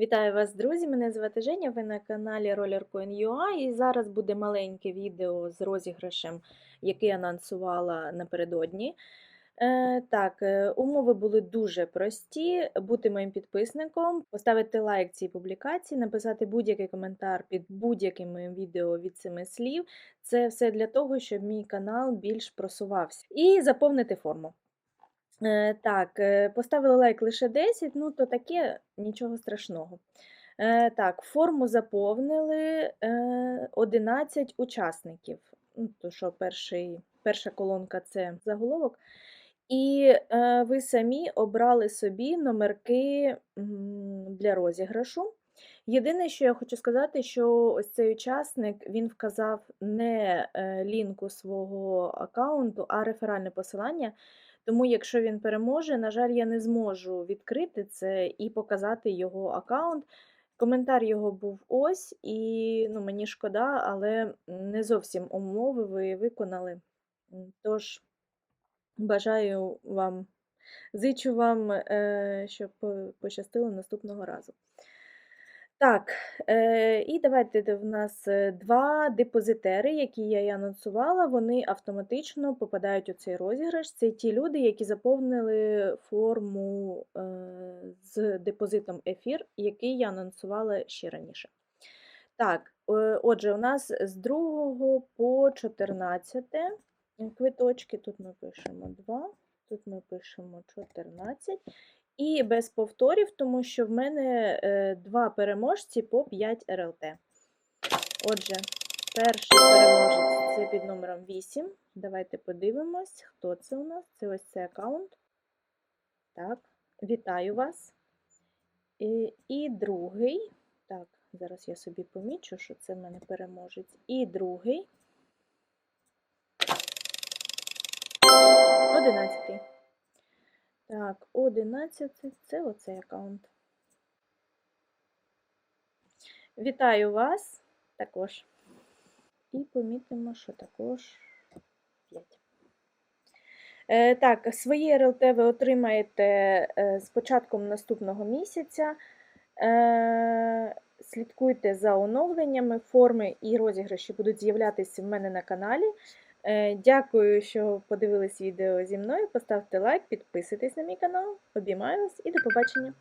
Вітаю вас, друзі! Мене звати Женя, ви на каналі RollerCoin.ua і зараз буде маленьке відео з розіграшем, який анонсувала напередодні. Е, так, е, умови були дуже прості: бути моїм підписником, поставити лайк цій публікації, написати будь-який коментар під будь-яким моїм відео від семи слів. Це все для того, щоб мій канал більш просувався. І заповнити форму. Е, Так, е, поставили лайк лише 10, ну то таке нічого страшного. Е, Так, форму заповнили е, 11 учасників. Ну, то що перший, перша колонка це заголовок. І ви самі обрали собі номерки для розіграшу. Єдине, що я хочу сказати, що ось цей учасник він вказав не е, лінку свого аккаунту, а реферальне посилання. Тому, якщо він переможе, на жаль, я не зможу відкрити це і показати його аккаунт. Коментар його був ось, і ну, мені шкода, але не зовсім умови ви виконали. Тож, бажаю вам, зичу вам, е, щоб пощастило наступного разу. Так, е, і давайте в нас е, два депозитери, які я і анонсувала, вони автоматично попадають у цей розіграш. Це ті люди, які заповнили форму е, з депозитом ефір, який я анонсувала ще раніше. Так, е, отже, у нас з 2 по 14 квиточки. Тут ми пишемо 2, тут ми пишемо 14. І без повторів, тому що в мене е, два переможці по 5 РЛТ. Отже, перший переможець це під номером 8. Давайте подивимось, хто це у нас. Це ось цей аккаунт. Так, вітаю вас. І, і другий. Так, зараз я собі помічу, що це в мене переможець. І другий. Одинадцятий. Так, 11 це оцей аккаунт. Вітаю вас також. І помітимо, що також 5. Е, так, своє РЛТ ви отримаєте е, з початком наступного місяця. Е, слідкуйте за оновленнями, форми і розіграші будуть з'являтися в мене на каналі. Е, Дякую, що подивились відео зі мною. Поставте лайк, підписуйтесь на мій канал. Обіймаю вас і до побачення!